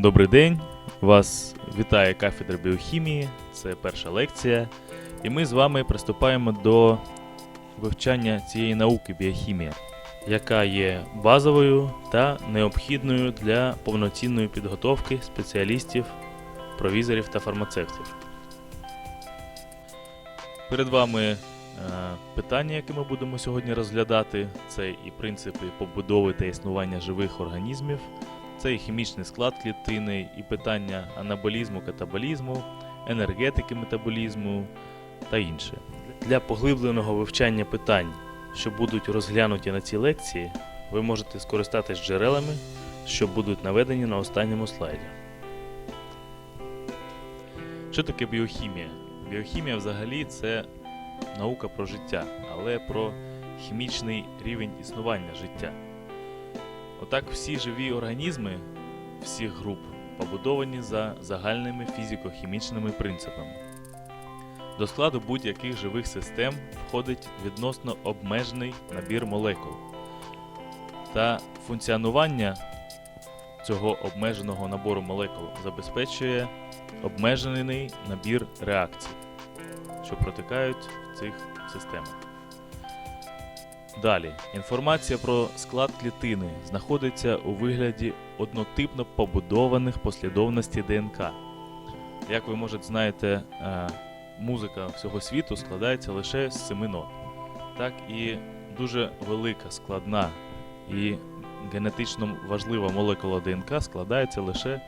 Добрий день! Вас вітає кафедра біохімії, це перша лекція. І ми з вами приступаємо до вивчання цієї науки біохімія, яка є базовою та необхідною для повноцінної підготовки спеціалістів, провізорів та фармацевтів. Перед вами е, питання, яке ми будемо сьогодні розглядати, це і принципи побудови та існування живих організмів. Це і хімічний склад клітини, і питання анаболізму, катаболізму, енергетики метаболізму та інше. Для поглибленого вивчання питань, що будуть розглянуті на цій лекції, ви можете скористатись джерелами, що будуть наведені на останньому слайді. Що таке біохімія? Біохімія взагалі це наука про життя, але про хімічний рівень існування життя. Отак всі живі організми всіх груп побудовані за загальними фізико-хімічними принципами. До складу будь-яких живих систем входить відносно обмежений набір молекул. Та функціонування цього обмеженого набору молекул забезпечує обмежений набір реакцій, що протикають в цих системах. Далі, інформація про склад клітини знаходиться у вигляді однотипно побудованих послідовностей ДНК. Як ви, може, знаєте, е, музика всього світу складається лише з семи нот. Так і дуже велика, складна і генетично важлива молекула ДНК складається лише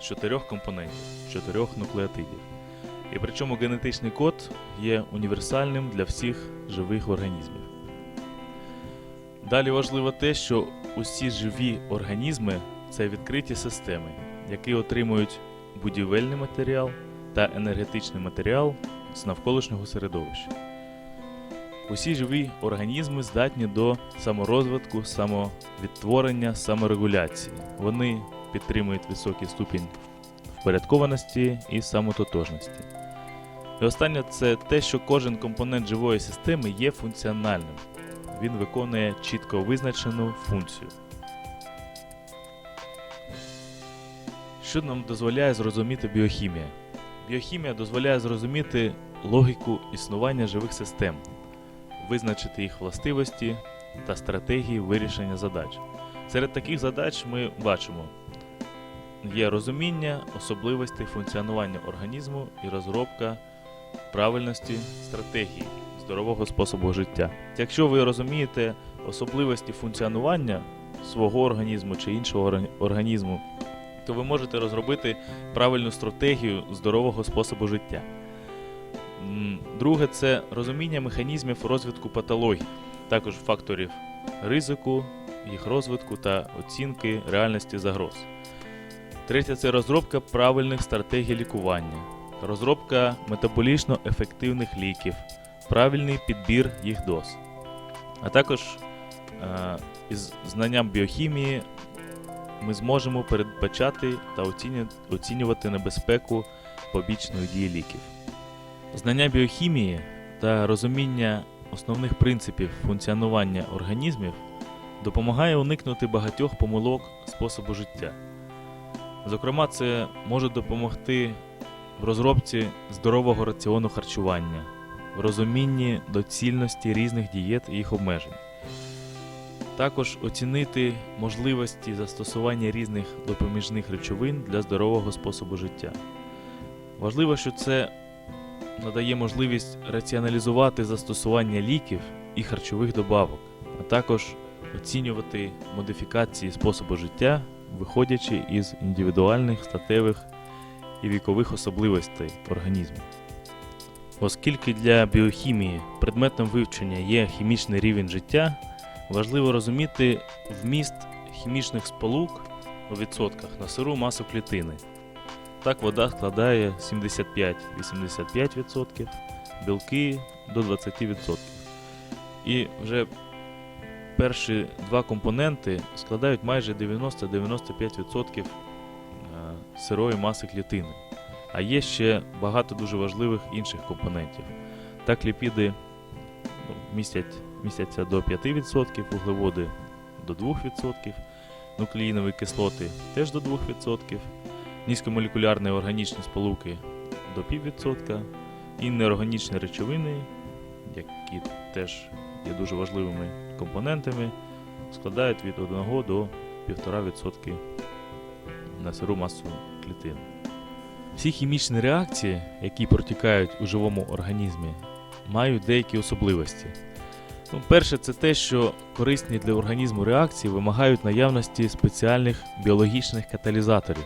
з чотирьох компонентів, з чотирьох нуклеотидів. І причому генетичний код є універсальним для всіх живих організмів. Далі важливо те, що усі живі організми це відкриті системи, які отримують будівельний матеріал та енергетичний матеріал з навколишнього середовища. Усі живі організми здатні до саморозвитку, самовідтворення, саморегуляції. Вони підтримують високий ступінь впорядкованості і самототожності. І останнє це те, що кожен компонент живої системи є функціональним він виконує чітко визначену функцію. Що нам дозволяє зрозуміти біохімія? Біохімія дозволяє зрозуміти логіку існування живих систем, визначити їх властивості та стратегії вирішення задач. Серед таких задач ми бачимо є розуміння особливостей функціонування організму і розробка правильності стратегії здорового способу життя. Якщо ви розумієте особливості функціонування свого організму чи іншого організму, то ви можете розробити правильну стратегію здорового способу життя. Друге це розуміння механізмів розвитку патологій, також факторів ризику, їх розвитку та оцінки реальності загроз. Третє це розробка правильних стратегій лікування, розробка метаболічно ефективних ліків, правильний підбір їх доз. А також е, із знанням біохімії ми зможемо передбачати та оцінювати небезпеку побічної дії ліків. Знання біохімії та розуміння основних принципів функціонування організмів допомагає уникнути багатьох помилок способу життя. Зокрема, це може допомогти в розробці здорового раціону харчування, в розумінні доцільності різних дієт і їх обмежень. Також оцінити можливості застосування різних допоміжних речовин для здорового способу життя. Важливо, що це надає можливість раціоналізувати застосування ліків і харчових добавок, а також оцінювати модифікації способу життя, виходячи із індивідуальних статевих і вікових особливостей організму. Оскільки для біохімії предметом вивчення є хімічний рівень життя, важливо розуміти вміст хімічних сполук у відсотках на сиру масу клітини. Так вода складає 75-85%, білки до 20%. І вже перші два компоненти складають майже 90-95% е, сирої маси клітини. А є ще багато дуже важливих інших компонентів. Так, ліпіди ну, містять, містяться до 5%, вуглеводи до 2%, нуклеїнові кислоти теж до 2%, низькомолекулярні органічні сполуки до 1,5%, і неорганічні речовини, які теж є дуже важливими компонентами, складають від 1 до 1,5% на сиру масу клітин. Всі хімічні реакції, які протікають у живому організмі, мають деякі особливості. Ну, перше, це те, що корисні для організму реакції вимагають наявності спеціальних біологічних каталізаторів,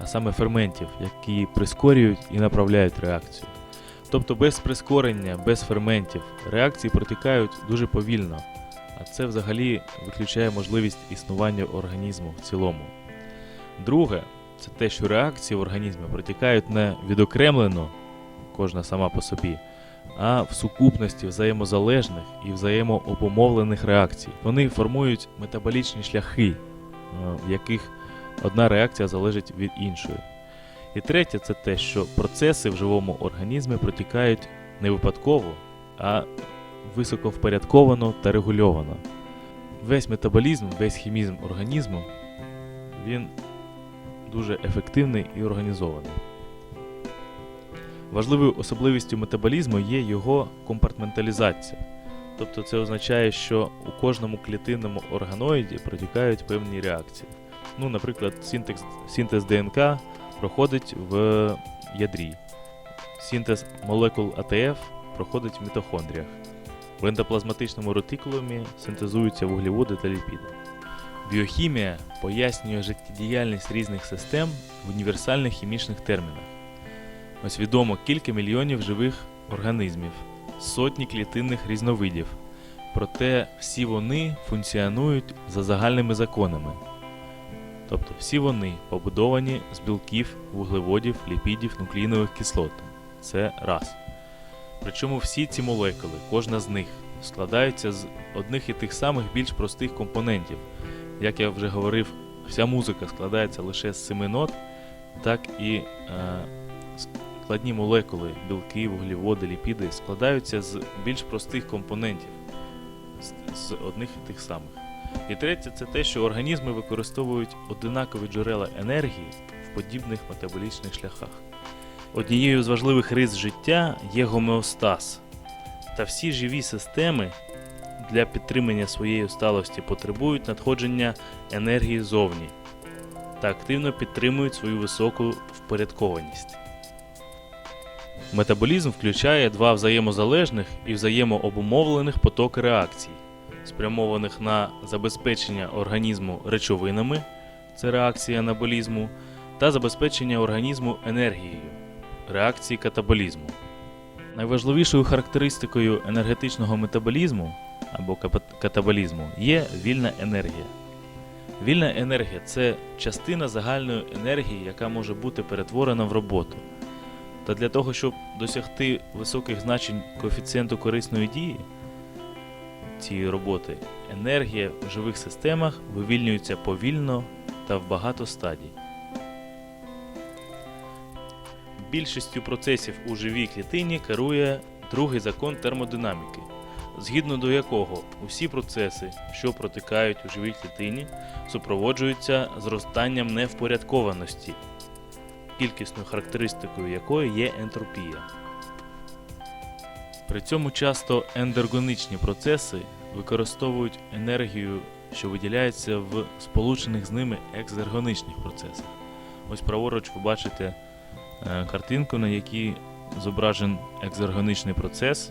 а саме ферментів, які прискорюють і направляють реакцію. Тобто без прискорення, без ферментів реакції протікають дуже повільно, а це взагалі виключає можливість існування організму в цілому. Друге, це те, що реакції в організмі протікають не відокремлено, кожна сама по собі, а в сукупності взаємозалежних і взаємообумовлених реакцій. Вони формують метаболічні шляхи, е, в яких одна реакція залежить від іншої. І третє, це те, що процеси в живому організмі протікають не випадково, а високо впорядковано та регульовано. Весь метаболізм, весь хімізм організму він дуже ефективний і організований. Важливою особливістю метаболізму є його компартменталізація. Тобто це означає, що у кожному клітинному органоїді протікають певні реакції. Ну, наприклад, синтез, синтез ДНК проходить в ядрі, синтез молекул АТФ проходить в мітохондріях. В ендоплазматичному ретикулумі синтезуються вуглеводи та ліпіди. Біохімія пояснює життєдіяльність різних систем в універсальних хімічних термінах. Ось відомо кілька мільйонів живих організмів, сотні клітинних різновидів. Проте всі вони функціонують за загальними законами. Тобто всі вони побудовані з білків, вуглеводів, ліпідів, нуклеїнових кислот. Це раз. Причому всі ці молекули, кожна з них, складаються з одних і тих самих більш простих компонентів. Як я вже говорив, вся музика складається лише з семи нот, так і е, складні молекули, білки, вуглеводи, ліпіди складаються з більш простих компонентів, з, з одних і тих самих. І третє, це те, що організми використовують одинакові джерела енергії в подібних метаболічних шляхах. Однією з важливих рис життя є гомеостаз. Та всі живі системи для підтримання своєї сталості потребують надходження енергії зовні та активно підтримують свою високу впорядкованість. Метаболізм включає два взаємозалежних і взаємообумовлених потоки реакцій, спрямованих на забезпечення організму речовинами це реакція анаболізму, та забезпечення організму енергією реакції катаболізму. Найважливішою характеристикою енергетичного метаболізму або катаболізму є вільна енергія. Вільна енергія це частина загальної енергії, яка може бути перетворена в роботу. Та для того, щоб досягти високих значень коефіцієнту корисної дії цієї роботи, енергія в живих системах вивільнюється повільно та в багато стадій. Більшістю процесів у живій клітині керує другий закон термодинаміки, згідно до якого усі процеси, що протикають у живій клітині, супроводжуються зростанням невпорядкованості, кількісною характеристикою якої є ентропія. При цьому часто ендергоничні процеси використовують енергію, що виділяється в сполучених з ними екзергоничних процесах. Ось праворуч ви бачите е, картинку, на якій зображен екзергоничний процес,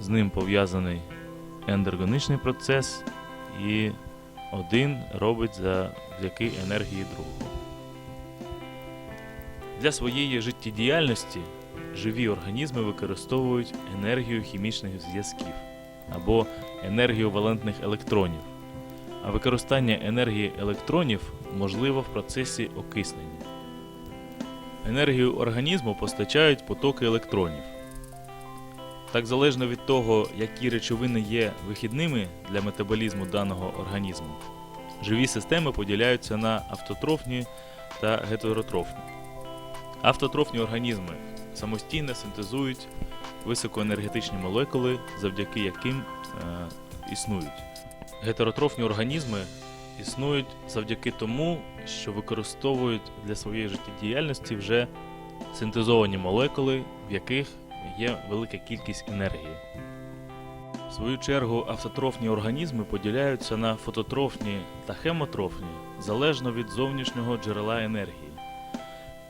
з ним пов'язаний ендергоничний процес, і один робить завдяки енергії другого. Для своєї життєдіяльності живі організми використовують енергію хімічних зв'язків або енергію валентних електронів. А використання енергії електронів можливо в процесі окиснення. Енергію організму постачають потоки електронів. Так залежно від того, які речовини є вихідними для метаболізму даного організму, живі системи поділяються на автотрофні та гетеротрофні. Автотрофні організми самостійно синтезують високоенергетичні молекули, завдяки яким е, існують. Гетеротрофні організми існують завдяки тому, що використовують для своєї життєдіяльності вже синтезовані молекули, в яких є велика кількість енергії. В свою чергу автотрофні організми поділяються на фототрофні та хемотрофні залежно від зовнішнього джерела енергії.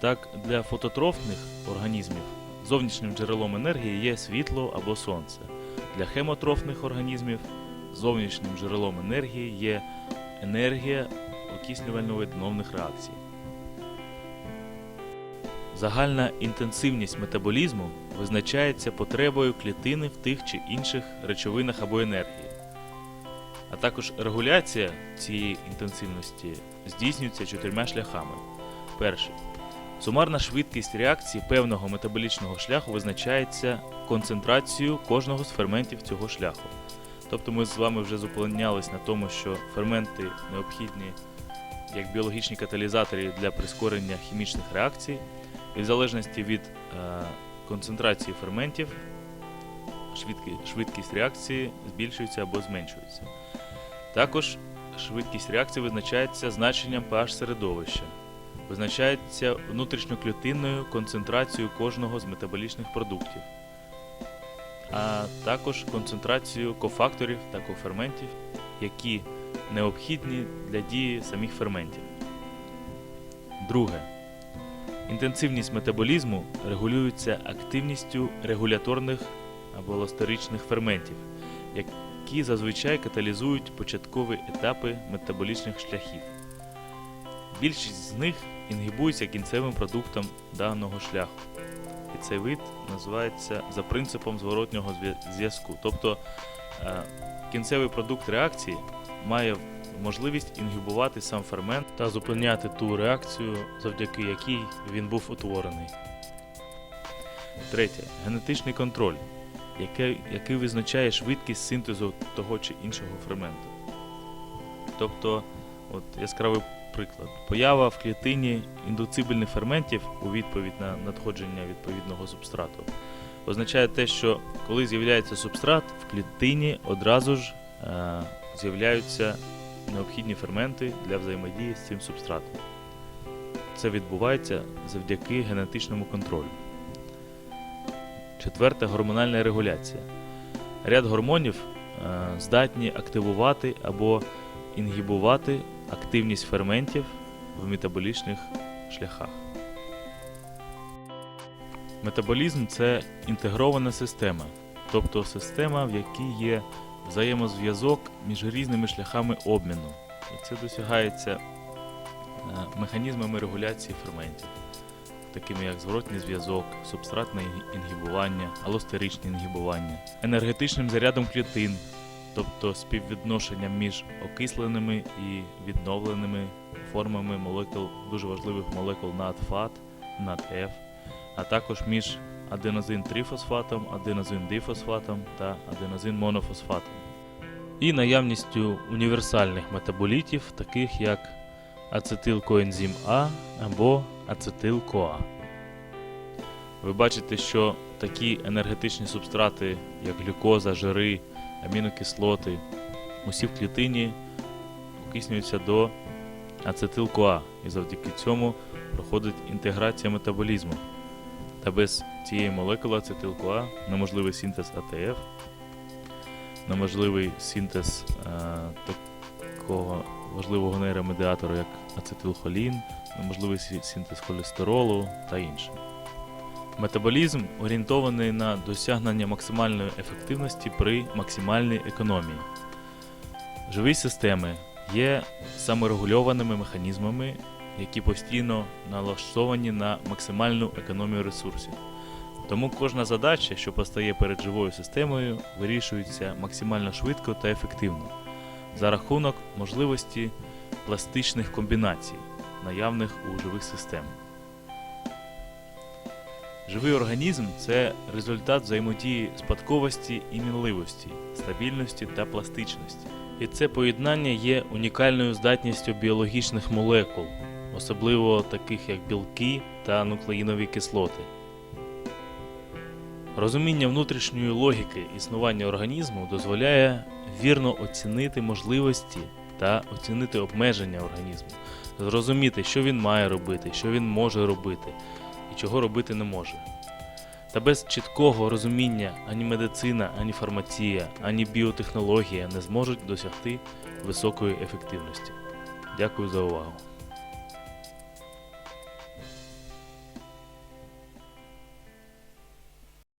Так, для фототрофних організмів зовнішнім джерелом енергії є світло або сонце. Для хемотрофних організмів зовнішнім джерелом енергії є енергія окислювально-відновних реакцій. Загальна інтенсивність метаболізму визначається потребою клітини в тих чи інших речовинах або енергії. А також регуляція цієї інтенсивності здійснюється чотирма шляхами. Перший. Сумарна швидкість реакції певного метаболічного шляху визначається концентрацією кожного з ферментів цього шляху. Тобто ми з вами вже зупинялись на тому, що ферменти необхідні як біологічні каталізатори для прискорення хімічних реакцій, і в залежності від е, концентрації ферментів швидкість реакції збільшується або зменшується. Також швидкість реакції визначається значенням pH середовища, визначається внутрішньоклітинною концентрацією кожного з метаболічних продуктів, а також концентрацією кофакторів та коферментів, які необхідні для дії самих ферментів. Друге. Інтенсивність метаболізму регулюється активністю регуляторних або алостеричних ферментів, які зазвичай каталізують початкові етапи метаболічних шляхів. Більшість з них інгібується кінцевим продуктом даного шляху. І цей вид називається за принципом зворотнього зв'язку. Тобто е, кінцевий продукт реакції має можливість інгібувати сам фермент та зупиняти ту реакцію, завдяки якій він був утворений. Третє. Генетичний контроль, який, який визначає швидкість синтезу того чи іншого ферменту. Тобто, от яскравий приклад. Поява в клітині індуцибельних ферментів у відповідь на надходження відповідного субстрату означає те, що коли з'являється субстрат, в клітині одразу ж е, з'являються необхідні ферменти для взаємодії з цим субстратом. Це відбувається завдяки генетичному контролю. Четверте гормональна регуляція. Ряд гормонів е, здатні активувати або інгібувати активність ферментів в метаболічних шляхах. Метаболізм це інтегрована система, тобто система, в якій є взаємозв'язок між різними шляхами обміну. І це досягається е, механізмами регуляції ферментів, такими як зворотній зв'язок, субстратне інгібування, алостеричне інгібування, енергетичним зарядом клітин, тобто співвідношенням між окисленими і відновленими формами молекул, дуже важливих молекул NAD-FAT, NAD-F, а також між аденозин-трифосфатом, аденозин-дифосфатом та аденозин-монофосфатом. І наявністю універсальних метаболітів, таких як ацетилкоензим А або ацетил-КоА. Ви бачите, що такі енергетичні субстрати, як глюкоза, жири, амінокислоти, усі в клітині окиснюються до ацетил-КоА, і завдяки цьому проходить інтеграція метаболізму. Та без цієї молекули ацетил-КоА неможливий синтез АТФ, неможливий синтез е, такого важливого нейромедіатору, як ацетилхолін, неможливий сі- синтез холестеролу та інше. Метаболізм орієнтований на досягнення максимальної ефективності при максимальній економії. Живі системи є саморегульованими механізмами, які постійно налаштовані на максимальну економію ресурсів. Тому кожна задача, що постає перед живою системою, вирішується максимально швидко та ефективно за рахунок можливості пластичних комбінацій, наявних у живих системах. Живий організм це результат взаємодії спадковості і мінливості, стабільності та пластичності. І це поєднання є унікальною здатністю біологічних молекул, особливо таких як білки та нуклеїнові кислоти. Розуміння внутрішньої логіки існування організму дозволяє вірно оцінити можливості та оцінити обмеження організму, зрозуміти, що він має робити, що він може робити і чого робити не може. Та без чіткого розуміння ані медицина, ані фармація, ані біотехнологія не зможуть досягти високої ефективності. Дякую за увагу.